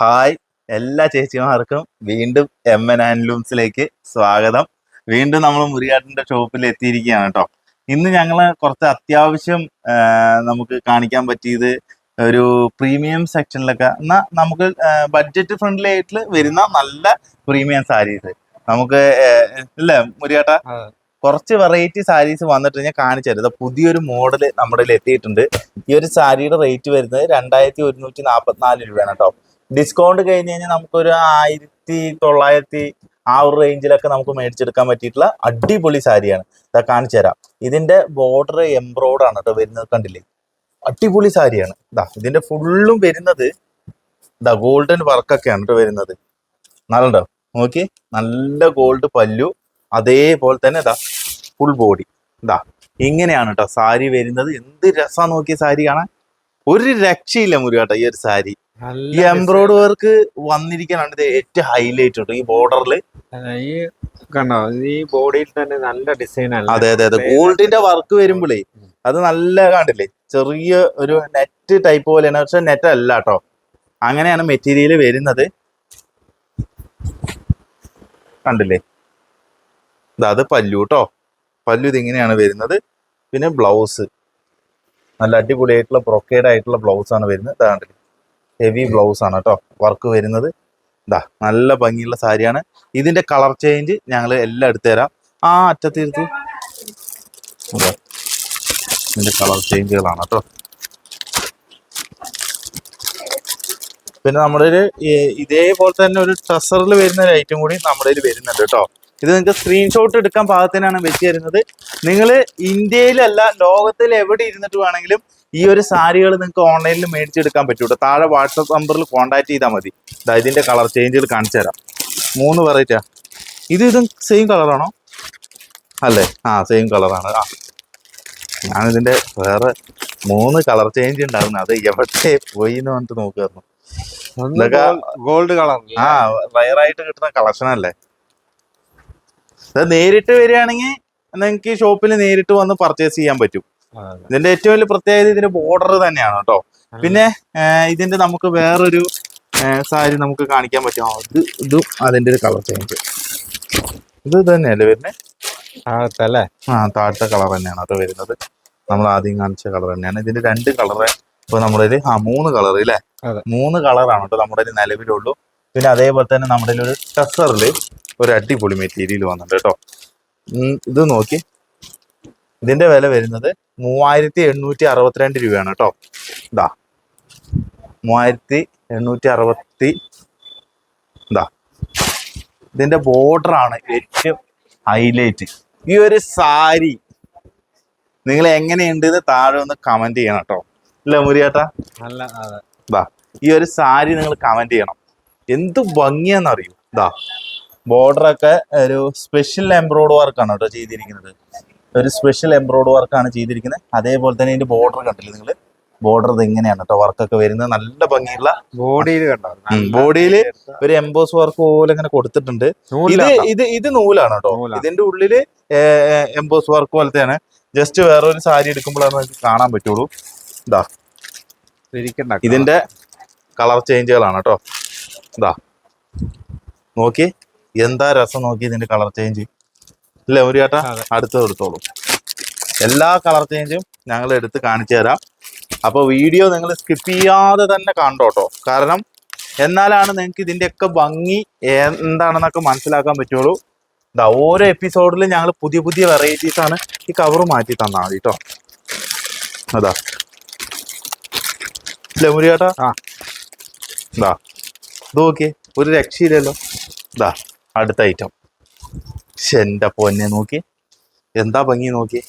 Hi എല്ലാ ചേച്ചിമാർക്കും വീണ്ടും M N ആൻഡ്ലൂംസിലേക്ക് സ്വാഗതം. വീണ്ടും നമ്മൾ മുരിയാട്ടിന്റെ ഷോപ്പിൽ എത്തിയിരിക്കുകയാണ് കേട്ടോ. ഇന്ന് ഞങ്ങൾ കുറച്ച് അത്യാവശ്യം നമുക്ക് കാണിക്കാൻ പറ്റിയത് ഒരു പ്രീമിയം സെക്ഷനിലൊക്കെ എന്നാൽ നമുക്ക് ബഡ്ജറ്റ് ഫ്രണ്ട്ലി ആയിട്ട് വരുന്ന നല്ല പ്രീമിയം സാരീസ് നമുക്ക് ഇല്ല ഇല്ലേ മുരിയാട്ട? കുറച്ച് വെറൈറ്റി സാരീസ് വന്നിട്ട് ഞാൻ കാണിച്ചു തരാം. പുതിയൊരു മോഡൽ നമ്മുടെ എത്തിയിട്ടുണ്ട്. ഈ ഒരു സാരിയുടെ റേറ്റ് വരുന്നത് രണ്ടായിരത്തി ഒരുന്നൂറ്റി നാൽപ്പത്തിനാല് രൂപയാണ് കേട്ടോ. ഡിസ്കൗണ്ട് കഴിഞ്ഞ് കഴിഞ്ഞാൽ നമുക്കൊരു ആയിരത്തി തൊള്ളായിരത്തി ആ ഒരു റേഞ്ചിലൊക്കെ നമുക്ക് മേടിച്ചെടുക്കാൻ പറ്റിയിട്ടുള്ള അടിപൊളി സാരിയാണ്. ഇതാ കാണിച്ചു തരാം. ഇതിന്റെ ബോർഡർ എംബ്രോയ്ഡ് ആണ് കേട്ടോ വരുന്നത് കണ്ടില്ലേ? അടിപൊളി സാരിയാണ്. ഇതാ ഇതിന്റെ ഫുള്ളും വരുന്നത് ഇതാ ഗോൾഡൻ വർക്കൊക്കെയാണ് കേട്ടോ വരുന്നത്. നല്ലുണ്ടോ? നോക്കി. നല്ല ഗോൾഡ് പല്ലു. അതേപോലെ തന്നെ ഇതാ ഫുൾ ബോഡി ഇതാ ഇങ്ങനെയാണ് കേട്ടോ സാരി വരുന്നത്. എന്ത് രസമാണ് നോക്കിയ സാരി കാണാൻ. ഒരു രക്ഷയില്ല മുരുകട്ടോ ഈ ഒരു സാരി. ഈ എംബ്രോയ്ഡ് വർക്ക് വന്നിരിക്കാനാണ് ഇത് ഏറ്റവും ഹൈലൈറ്റ് കേട്ടോ ഈ ബോർഡറിൽ ഈ കണ്ടോ ഈ ബോഡിയിൽ തന്നെ നല്ല ഡിസൈൻ ആണ് അതെ അതെ അതെ. ഗോൾഡിന്റെ വർക്ക് വരുമ്പോഴേ അത് നല്ല കണ്ടില്ലേ? ചെറിയ ഒരു നെറ്റ് ടൈപ്പ് പോലെയാണ്. പക്ഷെ നെറ്റ് അല്ല കേട്ടോ അങ്ങനെയാണ് മെറ്റീരിയൽ വരുന്നത്. കണ്ടില്ലേ? അത് പല്ലു കേട്ടോ പല്ലു ഇതിങ്ങനെയാണ് വരുന്നത്. പിന്നെ ബ്ലൗസ് നല്ല അടിപൊളിയായിട്ടുള്ള ബ്രൊക്കേഡ് ആയിട്ടുള്ള ബ്ലൗസ് ആണ് വരുന്നത്. കണ്ടില്ലേ? ഹെവി ബ്ലൗസ് ആണ് കേട്ടോ വർക്ക് വരുന്നത്. ഇതാ നല്ല ഭംഗിയുള്ള സാരിയാണ്. ഇതിന്റെ കളർ ചേഞ്ച് ഞങ്ങൾ എല്ലാം എടുത്തു തരാം. ആ അറ്റത്തിരുത്തു. ഇതിന്റെ കളർ ചേഞ്ചുകളാണ് കേട്ടോ പിന്നെ നമ്മുടെ ഇതേപോലെ തന്നെ ഒരു ട്രസറിൽ വരുന്ന ഒരു ഐറ്റം കൂടി നമ്മുടെ വരുന്നുണ്ട് കേട്ടോ ഇത് നിങ്ങൾക്ക് സ്ക്രീൻഷോട്ട് എടുക്കാൻ പാകത്തിനാണ് വെച്ച് തരുന്നത്. നിങ്ങൾ ഇന്ത്യയിലല്ല ലോകത്തിൽ എവിടെ ഇരുന്നിട്ട് വേണമെങ്കിലും ഈ ഒരു സാരികൾ നിങ്ങൾക്ക് ഓൺലൈനിൽ മേടിച്ചെടുക്കാൻ പറ്റും കേട്ടോ താഴെ വാട്സപ്പ് നമ്പറിൽ കോൺടാക്ട് ചെയ്താൽ മതി. ഇതാ ഇതിന്റെ കളർ ചേഞ്ചുകൾ കാണിച്ചു തരാം. മൂന്ന് വെറൈറ്റിയാ ഇത് ഇതും സെയിം കളറാണോ അല്ലേ? ആ സെയിം കളറാണ് ആ. ഞാനിതിന്റെ വേറെ മൂന്ന് കളർ ചേഞ്ച് ഉണ്ടായിരുന്നു. അത് എവിടെ പോയി എന്ന് പറഞ്ഞിട്ട് നോക്കുമായിരുന്നു ഗോൾഡ് കളർ ആ റയറായിട്ട് കിട്ടുന്ന കളക്ഷൻ അല്ലേ? ഇത് നേരിട്ട് വരികയാണെങ്കിൽ നിങ്ങൾക്ക് ഷോപ്പിൽ നേരിട്ട് വന്ന് പർച്ചേസ് ചെയ്യാൻ പറ്റും. ഇതിന്റെ ഏറ്റവും വലിയ പ്രത്യേകത ഇതിന്റെ ബോർഡർ തന്നെയാണ് കേട്ടോ. പിന്നെ ഇതിന്റെ നമുക്ക് വേറൊരു സാരി നമുക്ക് കാണിക്കാൻ പറ്റും. ഇത് ഇതും അതിന്റെ ഒരു കളർ ചേഞ്ച് ഇത് തന്നെയല്ലേ വരുന്നത് അല്ലേ ആ താഴത്തെ കളർ തന്നെയാണ് അത് വരുന്നത്. നമ്മൾ ആദ്യം കാണിച്ച കളർ തന്നെയാണ്. ഇതിന്റെ രണ്ട് കളറ് ഇപ്പൊ നമ്മുടെ ആ മൂന്ന് കളർ അല്ലേ അതെ. മൂന്ന് കളറാണ് കേട്ടോ നമ്മുടെ നിലവിലുള്ളൂ. പിന്നെ അതേപോലെ തന്നെ നമ്മുടെ ഒരു ടെസറിൽ ഒരു അടിപൊളി മെറ്റീരിയൽ വന്നിട്ടുണ്ട് കേട്ടോ. ഇത് നോക്കി. ഇതിന്റെ വില വരുന്നത് മൂവായിരത്തി എണ്ണൂറ്റി അറുപത്തിരണ്ട് രൂപയാണ് കേട്ടോ. ഇതാ. മൂവായിരത്തി എണ്ണൂറ്റി അറുപത്തി ഇതാ. ഇതിന്റെ ബോർഡർ ആണ് ഏറ്റവും ഹൈലൈറ്റ് ഈ ഒരു സാരി നിങ്ങൾ എങ്ങനെയുണ്ട് ഇത് താഴെ ഒന്ന് കമന്റ് ചെയ്യണം കേട്ടോ. അല്ലേ മുരിയേട്ടാ? നല്ല അതെ. ദാ ഈ ഒരു സാരി നിങ്ങൾ കമന്റ് ചെയ്യണം. എന്ത് ഭംഗിയാന്നറിയൂ? ദാ ബോർഡറൊക്കെ ഒരു സ്പെഷ്യൽ എംബ്രോയ്ഡ് വർക്കാണ് കേട്ടോ ചെയ്തിരിക്കുന്നത്. ഒരു സ്പെഷ്യൽ എംബ്രോയ്ഡ് വർക്കാണ് ചെയ്തിരിക്കുന്നത്. അതേപോലെ തന്നെ ഇതിന്റെ ബോർഡർ കണ്ടില്ലേ നിങ്ങൾ ബോർഡർ ഇത് എങ്ങനെയാണ് കേട്ടോ വർക്കൊക്കെ വരുന്നത്. നല്ല ഭംഗിയുള്ള ബോഡിയിൽ കണ്ടോ? ബോഡിയിൽ ഒരു എംബോസ് വർക്ക് പോലെ ഇങ്ങനെ കൊടുത്തിട്ടുണ്ട്. ഇത് ഇത് ഇത് നൂലാണ് കേട്ടോ. ഇതിന്റെ ഉള്ളിൽ എംബോസ് വർക്ക് പോലത്തെയാണ്. ജസ്റ്റ് വേറൊരു സാരി എടുക്കുമ്പോഴാണ് നമുക്ക് കാണാൻ പറ്റുള്ളൂ. ഇതാ ഇതിന്റെ കളർ ചേഞ്ചുകളാണ് കേട്ടോ. ഇതാ നോക്കി. എന്താ രസം നോക്കി ഇതിന്റെ കളർ ചേഞ്ച്? ഇല്ലേ ഒരു ചേട്ടാ. അടുത്തത് എടുത്തോളൂ. എല്ലാ കളർ ചേഞ്ചും ഞങ്ങൾ എടുത്ത് കാണിച്ചു തരാം. അപ്പൊ വീഡിയോ നിങ്ങൾ സ്കിപ്പ് ചെയ്യാതെ തന്നെ കണ്ടോട്ടോ കാരണം എന്നാലാണ് നിങ്ങൾക്ക് ഇതിന്റെയൊക്കെ ഭംഗി എന്താണെന്നൊക്കെ മനസ്സിലാക്കാൻ പറ്റുള്ളൂ. ഇതാ ഓരോ എപ്പിസോഡിലും ഞങ്ങൾ പുതിയ പുതിയ വെറൈറ്റീസ് ആണ് ഈ കവർ മാറ്റി തന്നാൽ മതി കേട്ടോ അതാ. ലമുരി മുരി ചേട്ടാ ആ. ഇതാ ഇത് നോക്കിയേ ഒരു രക്ഷയില്ലല്ലോ. ഇതാ അടുത്ത ഐറ്റം എന്റെ പൊന്നെ നോക്കി. എന്താ ഭംഗി നോക്കി.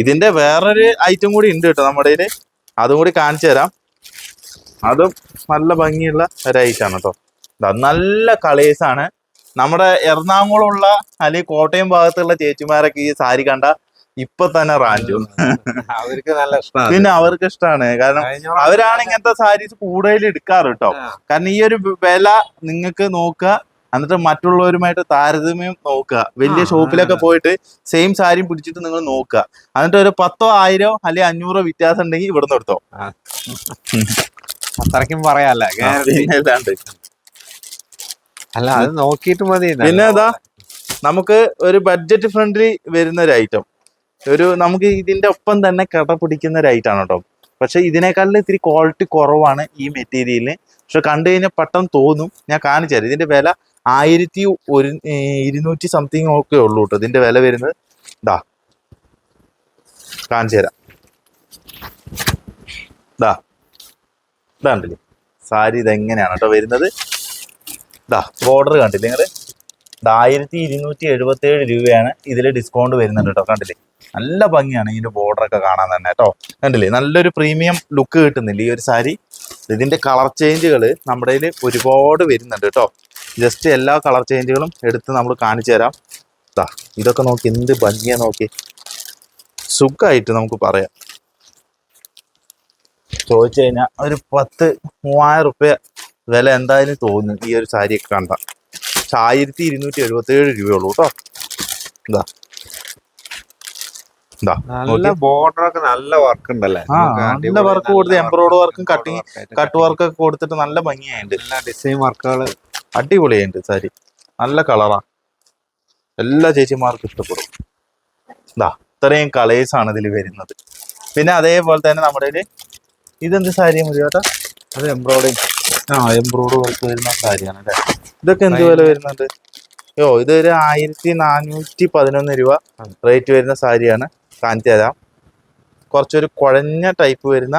ഇതിന്റെ വേറൊരു ഐറ്റം കൂടി ഉണ്ട് കേട്ടോ നമ്മുടെ ഇതിൽ അതും കൂടി കാണിച്ചു തരാം. അതും നല്ല ഭംഗിയുള്ള ഒരു ഐറ്റമാണ് കേട്ടോ. നല്ല കളേഴ്സ് ആണ്. നമ്മുടെ എറണാകുളമുള്ള അല്ലെങ്കിൽ കോട്ടയം ഭാഗത്തുള്ള ചേച്ചിമാരൊക്കെ ഈ സാരി കണ്ട ഇപ്പൊ തന്നെ റാഞ്ചു. അവർക്ക് നല്ല ഇഷ്ടമാണ്. പിന്നെ അവർക്ക് ഇഷ്ടമാണ്. കാരണം അവരാണ് ഇങ്ങനത്തെ സാരീസ് കൂടുതൽ എടുക്കാറ് കേട്ടോ. കാരണം ഈ ഒരു വില നിങ്ങൾക്ക് നോക്കുക എന്നിട്ട് മറ്റുള്ളവരുമായിട്ട് താരതമ്യം നോക്കുക. വലിയ ഷോപ്പിലൊക്കെ പോയിട്ട് സെയിം സാരി പിടിച്ചിട്ട് നിങ്ങൾ നോക്കുക. എന്നിട്ട് ഒരു പത്തോ ആയിരോ അല്ലെ അഞ്ഞൂറോ വ്യത്യാസം ഉണ്ടെങ്കിൽ ഇവിടുന്ന് എടുത്തോ. അത്രയ്ക്കും പറയാല്ല. അല്ല അത് നോക്കിയിട്ട് മതി പിന്നെ അതാ നമുക്ക് ഒരു ബഡ്ജറ്റ് ഫ്രണ്ട്ലി വരുന്ന ഒരു ഐറ്റം ഒരു നമുക്ക് ഇതിന്റെ ഒപ്പം തന്നെ കട പിടിക്കുന്ന ഒരു ഐറ്റം ആണ് കേട്ടോ. പക്ഷെ ഇതിനേക്കാളും ഇത്തിരി ക്വാളിറ്റി കുറവാണ് ഈ മെറ്റീരിയലിന് പക്ഷെ കണ്ടു കഴിഞ്ഞാൽ പെട്ടെന്ന് തോന്നും. ഞാൻ കാണിച്ചു തരാം ഇതിന്റെ വില ആയിരത്തി ഒരു ഇരുന്നൂറ്റി സംതിങ് ഒക്കെ ഉള്ളൂ കേട്ടോ ഇതിന്റെ വില വരുന്നത്. ഇതാ കാണിച്ചു തരാം. ഇതാ ഇതാണ്ടില്ലേ സാരി ഇതെങ്ങനെയാണ് കേട്ടോ വരുന്നത്? ഇതാ ബോർഡർ കണ്ടില്ലേ നിങ്ങൾ ആയിരത്തി ഇരുന്നൂറ്റി എഴുപത്തി ഏഴ് രൂപയാണ് ഇതിൽ ഡിസ്കൗണ്ട് വരുന്നുണ്ട് കേട്ടോ കണ്ടില്ലേ? നല്ല ഭംഗിയാണ് ഇതിന്റെ ബോർഡർ ഒക്കെ കാണാൻ തന്നെ കേട്ടോ കണ്ടില്ലേ? നല്ലൊരു പ്രീമിയം ലുക്ക് കിട്ടുന്നില്ല ഈ ഒരു സാരി? ഇതിന്റെ കളർ ചേഞ്ചുകൾ നമ്മുടെ ഒരുപാട് വരുന്നുണ്ട് കേട്ടോ ജസ്റ്റ് എല്ലാ കളർ ചേഞ്ചുകളും എടുത്ത് നമ്മൾ കാണിച്ചു തരാം. ഇതൊക്കെ നോക്കി എന്ത് ഭംഗിയാ നോക്കി. സുഖമായിട്ട് നമുക്ക് പറയാം. ചോദിച്ചു കഴിഞ്ഞാൽ ഒരു പത്ത് മൂവായിരം റുപ്യ വില എന്തായാലും തോന്നുന്നു ഈ ഒരു സാരിയൊക്കെ കണ്ട. പക്ഷെ ആയിരത്തി ഇരുന്നൂറ്റി എഴുപത്തി ഏഴ് രൂപയുള്ളൂ കേട്ടോ. എന്താ നല്ല ബോർഡർ ഒക്കെ നല്ല വർക്ക് ഉണ്ടല്ലേ? നല്ല നല്ല കൊടുത്ത് work വർക്കും കട്ടിങ് കട്ട് വർക്കൊക്കെ കൊടുത്തിട്ട് നല്ല ഭംഗിയായിട്ടുണ്ട്. എല്ലാ ഡിസൈൻ വർക്കുകൾ അടിപൊളിയായിട്ടുണ്ട് സാരി. നല്ല കളറാ. എല്ലാ ചേച്ചിമാർക്കും ഇഷ്ടപ്പെടും. ഇതാ ഇത്രയും കളേഴ്സ് ആണ് ഇതിൽ വരുന്നത്. പിന്നെ അതേപോലെ തന്നെ നമ്മുടെ ഒരു ഇതെന്ത് സാരി മുരുകേട്ടാ? അത് എംബ്രോയിഡറി ആ എംബ്രോയിഡറി വർക്ക് വരുന്ന സാരിയാണ് അല്ലേ? ഇതൊക്കെ എന്ത് വില വരുന്നുണ്ട് യോ ഇതൊരു ആയിരത്തി നാനൂറ്റി പതിനൊന്ന് രൂപ റേറ്റ് വരുന്ന സാരിയാണ്. കാണിച്ചു തരാം. കുറച്ചൊരു കുഴഞ്ഞ ടൈപ്പ് വരുന്ന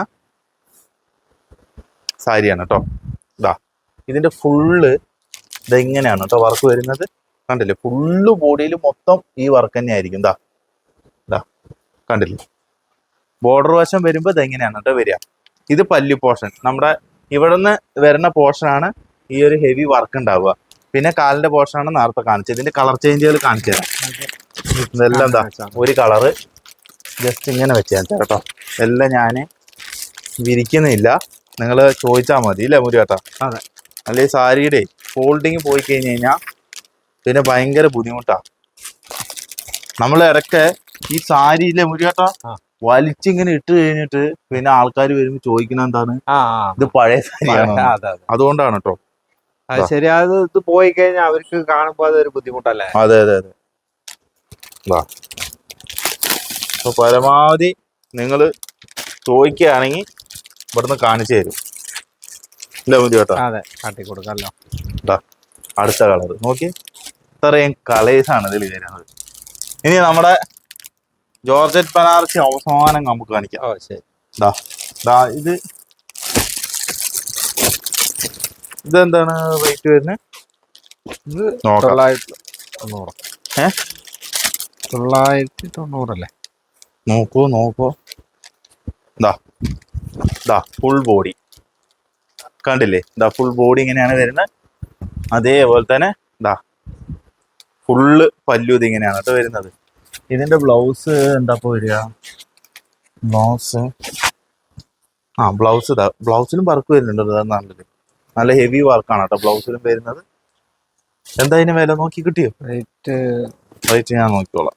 സാരിയാണ് കേട്ടോ ഇതാ ഇതിന്റെ ഫുള്ള് ഇതെങ്ങനെയാണ് കേട്ടോ വർക്ക് വരുന്നത്? കണ്ടില്ലേ? ഫുള്ള് ബോഡിയിൽ മൊത്തം ഈ വർക്ക് തന്നെ ആയിരിക്കും ദാ ഇതാ കണ്ടില്ലേ? ബോർഡർ വശം വരുമ്പോൾ ഇതെങ്ങനെയാണ് കേട്ടോ വരിക? ഇത് പല്ലു പോർഷൻ നമ്മുടെ ഇവിടുന്ന് വരുന്ന പോർഷനാണ് ഈ ഒരു ഹെവി വർക്ക് ഉണ്ടാവുക പിന്നെ കാലിന്റെ പോർഷനാണ് നേരത്തെ കാണിച്ചത്. ഇതിന്റെ കളർ ചേഞ്ചുകൾ കാണിച്ചു തരാം. ഇതെല്ലാം എന്താ ഒരു കളറ് ജസ്റ്റ് ഇങ്ങനെ വെച്ചാൽ കേട്ടോ എല്ലാം ഞാൻ വിരിക്കുന്നില്ല. നിങ്ങൾ ചോദിച്ചാൽ മതി ഇല്ലേ മുരുകേട്ടാ? അതെ. അല്ലെ ഈ സാരിയുടെ ഫോൾഡിങ് പോയി കഴിഞ്ഞ് കഴിഞ്ഞാൽ പിന്നെ ഭയങ്കര ബുദ്ധിമുട്ടാണ് നമ്മൾ ഇടയ്ക്ക് ഈ സാരിയിലെ മുരുകേട്ടാ? വലിച്ചിങ്ങനെ ഇട്ട് കഴിഞ്ഞിട്ട് പിന്നെ ആൾക്കാർ വരുമ്പോൾ ചോദിക്കുന്ന എന്താണ്? ഇത് പഴയ സാരിയാണ് അതുകൊണ്ടാണ് കേട്ടോ ശരി അത് ഇത് പോയി കഴിഞ്ഞാൽ അവർക്ക് കാണുമ്പോ അതൊരു ബുദ്ധിമുട്ടല്ലേ? അതെ അതെ അതെ. അപ്പൊ പരമാവധി നിങ്ങൾ ചോദിക്കുകയാണെങ്കിൽ ഇവിടുന്ന് കാണിച്ചു തരും. ഇല്ല മുരി കേട്ടോ അതെ കാട്ടി കൊടുക്കാമല്ലോ അടുത്ത കളർ നോക്കി. ഇത്രയും കളേഴ്സ് ആണ് ഇതിൽ വരുന്നത്. ഇനി നമ്മുടെ ജോർജറ്റ് പനാർച്ചി അവസാനം നമുക്ക് കാണിക്കാം. ദാ ദാ ഇത്. ഇതെന്താണ് റേറ്റ് വരുന്നത് ഇത് തൊള്ളായിരത്തി തൊണ്ണൂറ്. ഏ? തൊള്ളായിരത്തി തൊണ്ണൂറല്ലേ? നോക്കൂ നോക്കൂ. ദാ ദാ ഫുൾ ബോഡി കണ്ടില്ലേ? ദാ ഫുൾ ബോഡി ഇങ്ങനെയാണ് വരുന്നത്. അതേപോലെ തന്നെ ദാ ഫുള്ള് പല്ലു ഇതിങ്ങനെയാണ് ഇങ്ങനെയാണ് കേട്ടോ വരുന്നത്. ഇതിന്റെ ബ്ലൗസ് എന്താ വരിക? ബ്ലൗസ് ആ ബ്ലൗസ് ഇതാ ബ്ലൗസിലും വർക്ക് വരുന്നുണ്ട് ഇതാ നല്ലത്. നല്ല ഹെവി വർക്കാണ് കേട്ടോ ബ്ലൗസിലും വരുന്നത്. എന്താ ഇതിന് വില നോക്കി കിട്ടിയോ? റേറ്റ് റേറ്റ് ഞാൻ നോക്കിക്കോളാം.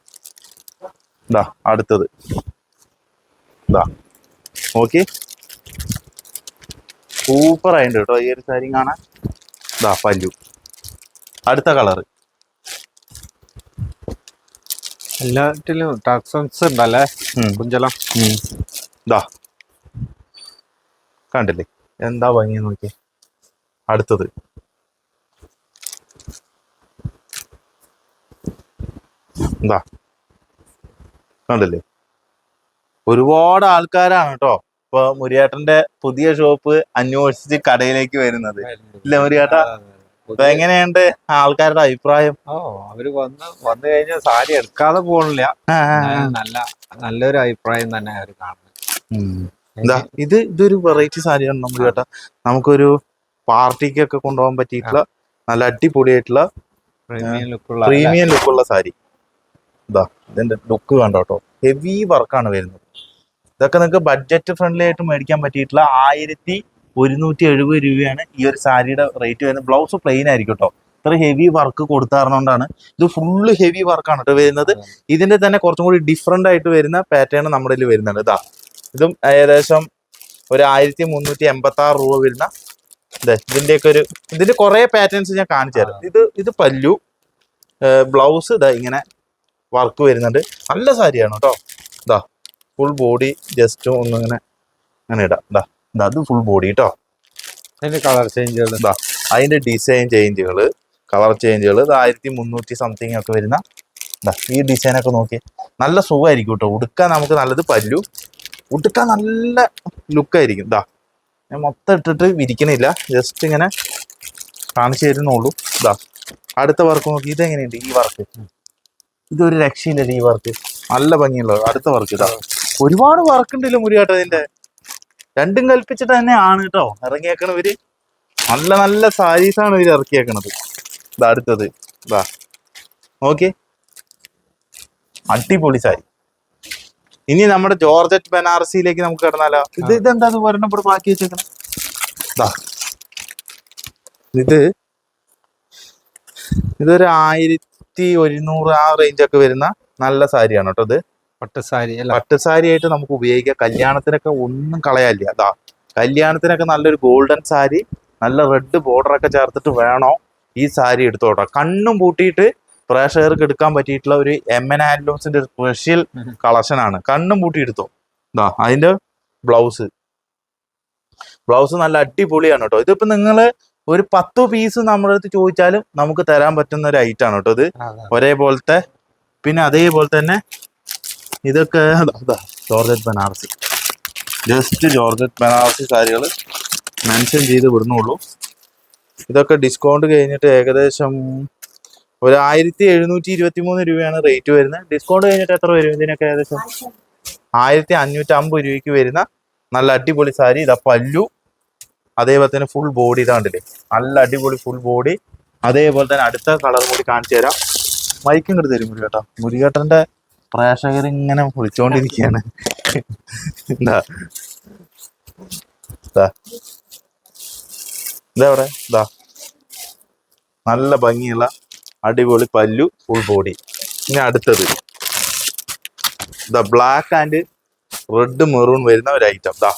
ഇതാ അടുത്തത്. ഇതാ നോക്കി. സൂപ്പർ ആയിട്ടുണ്ട് കേട്ടോ ഈ ഒരു സാരി കാണാൻ. ഇതാ പല്ലു. അടുത്ത കളറ് എല്ലാറ്റിലും ടക്സൺസ് ഉണ്ടല്ലേ? കുഞ്ചലം. ദാ. കണ്ടില്ലേ? എന്താ ഭംഗി നോക്കി അടുത്തത്. എന്താ കണ്ടില്ലേ? ഒരുപാട് ആൾക്കാരാണ് കേട്ടോ. ഇപ്പൊ മുരിയാട്ടന്റെ പുതിയ ഷോപ്പ് അന്വേഷിച്ച് കടയിലേക്ക് വരുന്നത്. ഇല്ല മുരിയാട്ട? അപ്പൊ എങ്ങനെയുണ്ട് ആൾക്കാരുടെ അഭിപ്രായം? ഓ അവർ വന്ന് വന്നു കഴിഞ്ഞാൽ സാരി എടുക്കാതെ പോണില്ല. നല്ല നല്ലൊരു അഭിപ്രായം തന്നെ അവർ കാണുന്നത്. എന്താ ഇത് ഇതൊരു വെറൈറ്റി സാരിയാണ് നമ്മൾ കേട്ടാ നമുക്കൊരു പാർട്ടിക്കൊക്കെ കൊണ്ടുപോകാൻ പറ്റിയിട്ടുള്ള നല്ല അടിപൊളിയായിട്ടുള്ള പ്രീമിയം ലുക്കുള്ള സാരി. ഇതാ ഇതിന്റെ ലുക്ക് കണ്ടോ കേട്ടോ ഹെവി വർക്കാണ് വരുന്നത്. ഇതൊക്കെ നിങ്ങൾക്ക് ബഡ്ജറ്റ് ഫ്രണ്ട്ലി ആയിട്ട് മേടിക്കാൻ പറ്റിയിട്ടുള്ള ആയിരത്തി ഒരുന്നൂറ്റി എഴുപത് രൂപയാണ് ഈ ഒരു സാരിയുടെ റേറ്റ് വരുന്നത്. ബ്ലൗസ് പ്ലെയിൻ ആയിരിക്കും കേട്ടോ ഇത്ര ഹെവി വർക്ക് കൊടുത്താറുകൊണ്ടാണ് ഇത് ഫുള്ള് ഹെവി വർക്കാണ് കേട്ടോ വരുന്നത്. ഇതിന്റെ തന്നെ കുറച്ചും കൂടി ഡിഫറെന്റ് ആയിട്ട് വരുന്ന പാറ്റേൺ നമ്മുടെ ഇതിൽ വരുന്നുണ്ട്. ഇതാ. ഇതും ഏകദേശം ഒരു ആയിരത്തി മുന്നൂറ്റി എൺപത്തി ആറ് രൂപ വരുന്ന ഇതേ ഇതിന്റെയൊക്കെ ഒരു ഇതിന്റെ കുറെ പാറ്റേൺസ് ഞാൻ കാണിച്ചു തരാം. ഇത് ഇത് പല്ലു ബ്ലൗസ് ഇതാ ഇങ്ങനെ വർക്ക് വരുന്നുണ്ട്. നല്ല സാരിയാണ് കേട്ടോ ഇതാ. ഫുൾ ബോഡി ജസ്റ്റ് ഒന്ന് ഇങ്ങനെ അങ്ങനെ ഇടാം. ഇതാ ഇതാ അത് ഫുൾ ബോഡി കേട്ടോ അതിന്റെ കളർ ചേഞ്ചുകൾ ഇതാ അതിന്റെ ഡിസൈൻ ചേഞ്ചുകൾ കളർ ചേഞ്ചുകൾ ഇത് ആയിരത്തി മുന്നൂറ്റി സംതിങ് ഒക്കെ വരുന്ന ഇതാ ഈ ഡിസൈൻ ഒക്കെ നോക്കി. നല്ല സുഖമായിരിക്കും കേട്ടോ ഉടുക്കാൻ നമുക്ക് നല്ലത് പല്ലു. ഉടുക്കാൻ നല്ല ലുക്കായിരിക്കും ഇതാ ഞാൻ മൊത്തം ഇട്ടിട്ട് വിരിക്കണില്ല. ജസ്റ്റ് ഇങ്ങനെ കാണിച്ചു തരുന്നുള്ളൂ. ഇതാ അടുത്ത വർക്ക് നോക്കി. ഇതെങ്ങനെയുണ്ട് ഈ വർക്ക് ഇതൊരു രക്ഷയില്ലല്ലോ ഈ വർക്ക് നല്ല ഭംഗിയുള്ള അടുത്ത വർക്ക് ഇതാ ഒരുപാട് വർക്ക് ഉണ്ടല്ലോ മുരിയാട്ട ഇതിന്റെ. രണ്ടും കൽപ്പിച്ചിട്ട് തന്നെ ആണ് കേട്ടോ ഇറങ്ങിയേക്കണവര് നല്ല നല്ല സാരീസ് ആണ് ഇവർ ഇറക്കിയേക്കണത്. ഇതാ അടുത്തത്. ഇതാ. നോക്കി അടിപൊളി സാരി. ഇനി നമ്മുടെ ജോർജറ്റ് ബനാറസിയിലേക്ക് നമുക്ക് കിടന്നാലോ? ഇത് ഇതെന്താ ഇത് ഒരെണ്ണം ഇവിടെ ബാക്കി വെച്ചേക്കണം? ഇതാ. ഇത് ഇതൊരു ആയിരത്തി ഒരുന്നൂറ് ആ റേഞ്ചൊക്കെ വരുന്ന നല്ല സാരിയാണ് കേട്ടോ ഇത്. പട്ട് സാരി അല്ല? പട്ട് സാരി ആയിട്ട് നമുക്ക് ഉപയോഗിക്കാം. കല്യാണത്തിനൊക്കെ ഒന്നും കളയാല്ല അതാ കല്യാണത്തിനൊക്കെ നല്ലൊരു ഗോൾഡൻ സാരി നല്ല റെഡ് ബോർഡർ ഒക്കെ ചേർത്തിട്ട് വേണോ ഈ സാരി എടുത്തോട്ടോ. കണ്ണും പൂട്ടിയിട്ട് പ്രേക്ഷകർക്ക് എടുക്കാൻ പറ്റിയിട്ടുള്ള ഒരു എം എൻ ഹാൻഡ്ലൂംസിന്റെ സ്പെഷ്യൽ കളക്ഷനാണ് കളക്ഷൻ ആണ്. കണ്ണും പൂട്ടി എടുത്തോ. ഇതാ അതിന്റെ ബ്ലൗസ് ബ്ലൗസ് നല്ല അടിപൊളിയാണ് കേട്ടോ ഇതിപ്പോ നിങ്ങൾ ഒരു പത്ത് പീസ് നമ്മുടെ അടുത്ത് ചോദിച്ചാലും നമുക്ക് തരാൻ പറ്റുന്ന ഒരു ഐറ്റം ആണ് കേട്ടോ ഇത്. ഒരേപോലത്തെ പിന്നെ അതേപോലെ തന്നെ ഇതൊക്കെ georgette Banarasi. Just georgette Banarasi സാരികൾ മെൻഷൻ ചെയ്ത് വിടുന്നുള്ളൂ. ഇതൊക്കെ ഡിസ്കൗണ്ട് കഴിഞ്ഞിട്ട് ഏകദേശം ഒരു ആയിരത്തി എഴുന്നൂറ്റി ഇരുപത്തി മൂന്ന് രൂപയാണ് റേറ്റ് വരുന്നത്. ഡിസ്കൗണ്ട് കഴിഞ്ഞിട്ട് എത്ര വരും ഇതിനൊക്കെ ഏകദേശം? ആയിരത്തി അഞ്ഞൂറ്റി അമ്പത് രൂപയ്ക്ക് വരുന്ന നല്ല അടിപൊളി സാരി. ഇതാ പല്ലു. അതേപോലെ തന്നെ ഫുൾ ബോഡി ഇതാണ്ടില്ലേ? നല്ല അടിപൊളി ഫുൾ ബോഡി അതേപോലെ തന്നെ അടുത്ത കളർ കൂടി കാണിച്ചു തരാം. മൈക്കും ഇങ്ങോട്ട് തരും മുരുകേട്ടാ. മുരുകേട്ടന്റെ പ്രേക്ഷകർ ഇങ്ങനെ വിളിച്ചോണ്ടിരിക്കുകയാണ് എന്താ? ഇതാ ഇതാ. നല്ല ഭംഗിയുള്ള അടിപൊളി പല്ലു ഫുൾ ബോഡി ഇനി അടുത്തത്. ഇതാ ബ്ലാക്ക് ആൻഡ് റെഡ് മെറൂൺ വരുന്ന ഒരു ഐറ്റം ദാ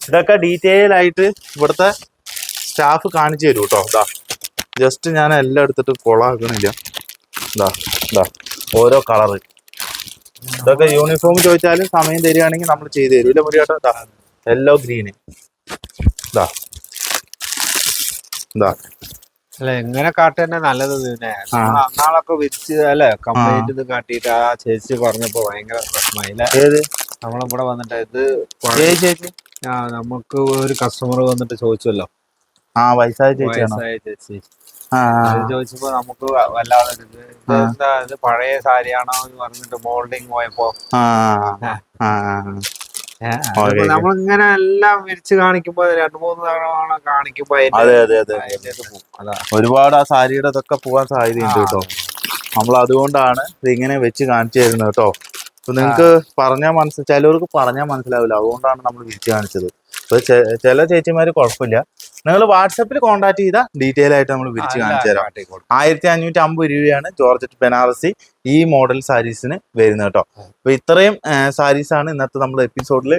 ഇതൊക്കെ ഡീറ്റെയിൽ ആയിട്ട് ഇവിടുത്തെ സ്റ്റാഫ് കാണിച്ചു തരും കേട്ടോ ദാ ജസ്റ്റ് ഞാൻ എല്ലാം എടുത്തിട്ട് കൊളാക്കണില്ല. ഇതാ ഇതാ. ഓരോ കളറ് ഇതൊക്കെ യൂണിഫോം ചോദിച്ചാലും സമയം തരികയാണെങ്കിൽ നമ്മൾ ചെയ്തു തരും. ഇല്ല മുറിയാട്ടോ ഇതാ യെല്ലോ ഗ്രീന് ഇതാ ഇതാ അല്ല എങ്ങനെ കാട്ടുതന്നെ നല്ലത് പിന്നെ അന്നാളൊക്കെ വിരിച്ച് അല്ലെ കംപ്ലൈന്റ് ഇത് കാട്ടിട്ട് ആ ചേച്ചി പറഞ്ഞപ്പോ ഭയങ്കര പ്രശ്നമായില്ല? ഏത്? നമ്മളിവിടെ വന്നിട്ട് ഇത് ചേച്ചി? ആ, നമുക്ക് ഒരു കസ്റ്റമർ വന്നിട്ട് ചോദിച്ചല്ലോ. ആ വയസ്സായ ചേച്ചിയാണോ? വയസ്സായ ചേച്ചി. ആ അത് ചോദിച്ചപ്പോ നമുക്ക് വല്ലാതെ ഇത് ഇത് എന്താ ഇത് പഴയ സാരിയാണോ എന്ന് പറഞ്ഞിട്ട് മോൾഡിങ് പോയപ്പോ. ആ ആ. ആ ഏ, അതിപ്പോ ഓക്കേ. നമ്മളിങ്ങനെ എല്ലാം വിരിച്ച് കാണിക്കുമ്പോ രണ്ടു മൂന്ന് തവണ കാണിക്കുമ്പോ അതിന്റെ- അതെ അതെ അതെ. അതിന്റെ ഇത് പോവും. അതാ. ഒരുപാട് ആ സാരിയുടെ ഇതൊക്കെ പോകാൻ സാധ്യതയുണ്ട് ആ. കേട്ടോ. നമ്മൾ അതുകൊണ്ടാണ് ഇതിങ്ങനെ ഇങ്ങനെ വെച്ച് കാണിച്ചു തരുന്നത് കേട്ടോ. നിങ്ങക്ക് നിങ്ങൾക്ക് പറഞ്ഞാൽ മനസ്സിൽ ചിലവർക്ക് പറഞ്ഞാൽ മനസ്സിലാവില്ല. അതുകൊണ്ടാണ് നമ്മൾ വിരിച്ച് കാണിച്ചത്. ഇപ്പൊ ചെ- ചില ചേച്ചിമാർ കുഴപ്പമില്ല നിങ്ങൾ വാട്സപ്പിൽ കോൺടാക്ട് ചെയ്താൽ ഡീറ്റെയിൽ ആയിട്ട് നമ്മൾ വിരിച്ച് കാണിച്ചു തരാം. ആയിരത്തി അഞ്ഞൂറ്റി അമ്പത് രൂപയാണ് ജോർജറ്റ് ബനാറസി ഈ മോഡൽ സാരീസിന് വരുന്നത് കേട്ടോ. അപ്പൊ ഇത്രയും സാരീസ് ആണ് ഇന്നത്തെ നമ്മൾ എപ്പിസോഡിൽ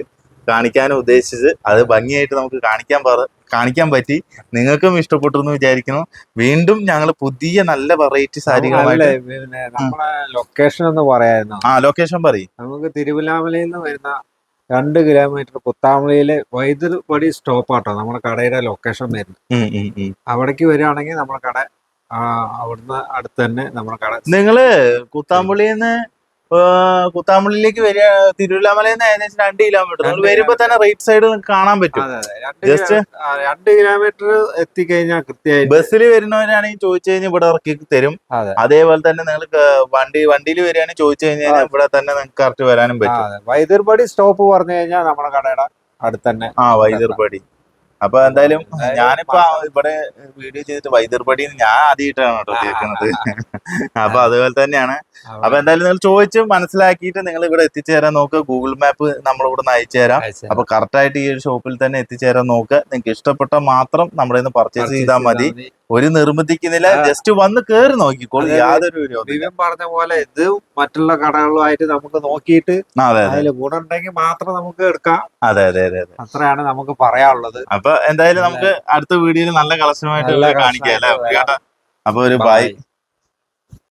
കാണിക്കാൻ ഉദ്ദേശിച്ചത്. അത് ഭംഗിയായിട്ട് നമുക്ക് കാണിക്കാൻ പറ കാണിക്കാൻ പറ്റി. നിങ്ങൾക്കും ഇഷ്ടപ്പെട്ടു എന്ന് വിചാരിക്കുന്നു. വീണ്ടും ഞങ്ങൾ പുതിയ നല്ല വെറൈറ്റി സാരികളായിട്ട് ലൊക്കേഷൻ ഒന്ന് പറയായിരുന്നു? ആ ലൊക്കേഷൻ പറയും. നമുക്ക് തിരുവല്ലാമലയിൽ നിന്ന് വരുന്ന രണ്ട് കിലോമീറ്റർ പുത്താമലയിലെ വൈദ്യുതി സ്റ്റോപ്പ് ആട്ടോ. നമ്മുടെ കടയുടെ ലൊക്കേഷൻ വരുന്നത്. അവിടേക്ക് വരികയാണെങ്കിൽ നമ്മുടെ കട അവിടുന്ന് അടുത്ത് തന്നെ നമ്മുടെ കട. നിങ്ങൾ കുത്താമ്പള്ളിന്ന് കുത്താമ്പള്ളിയിലേക്ക് വരിക തിരുവല്ലാമലയിൽ നിന്ന് ഏകദേശം രണ്ട് കിലോമീറ്റർ നമ്മൾ വരുമ്പോ തന്നെ റൈറ്റ് സൈഡ് കാണാൻ പറ്റും. ജസ്റ്റ് രണ്ട് കിലോമീറ്റർ എത്തിക്കഴിഞ്ഞാൽ കൃത്യമായി ബസ്സിൽ വരുന്നവരാണെങ്കിൽ ചോദിച്ചു കഴിഞ്ഞാൽ ഇവിടെ ഇറക്കി തരും. അതേപോലെ തന്നെ നിങ്ങൾ വണ്ടി വണ്ടിയിൽ വരികയാണെങ്കിൽ ചോദിച്ചു കഴിഞ്ഞാൽ ഇവിടെ തന്നെ നിങ്ങൾക്ക് കറക്റ്റ് വരാനും പറ്റും. വൈദ്യുതി സ്റ്റോപ്പ് പറഞ്ഞു കഴിഞ്ഞാൽ നമ്മുടെ കടയുടെ അടുത്ത് തന്നെ ആ വൈദ്യുർപടി അപ്പൊ എന്തായാലും ഞാനിപ്പോ ഇവിടെ വീഡിയോ ചെയ്തിട്ട് വൈദ്യുർപടി ഞാൻ ആദ്യമായിട്ടാണ് കേട്ടോ കേൾക്കുന്നത്. അപ്പൊ അതുപോലെ തന്നെയാണ് അപ്പൊ എന്തായാലും നിങ്ങൾ ചോദിച്ച് മനസ്സിലാക്കിയിട്ട് നിങ്ങൾ ഇവിടെ എത്തിച്ചേരാൻ നോക്കുക ഗൂഗിൾ മാപ്പ് നമ്മളിവിടെ നിന്ന് അയച്ചു തരാം അപ്പൊ കറക്റ്റ് ആയിട്ട് ഈ ഒരു ഷോപ്പിൽ തന്നെ എത്തിച്ചേരാൻ നോക്കുക നിങ്ങൾക്ക് ഇഷ്ടപ്പെട്ട മാത്രം നമ്മുടെ നിന്ന് പർച്ചേസ് ചെയ്താൽ മതി. ഒരു നിർബന്ധിക്കുന്നില്ല. ജസ്റ്റ് വന്ന് കേറി നോക്കിക്കോളൂ. യാതൊരു പറഞ്ഞ പോലെ ഇത് മറ്റുള്ള കടകളുമായിട്ട് നമുക്ക് നോക്കിയിട്ട് അതിൽ ഗുണമുണ്ടെങ്കിൽ മാത്രം നമുക്ക് എടുക്കാം. അതെ അതെ അതെ അതെ. അത്രയാണ് നമുക്ക് പറയാനുള്ളത്. അപ്പൊ എന്തായാലും നമുക്ക് അടുത്ത വീഡിയോയിൽ നല്ല കളക്ഷനുമായിട്ട് കാണിക്കാം അല്ലേ? അപ്പൊ ഒരു ബൈ.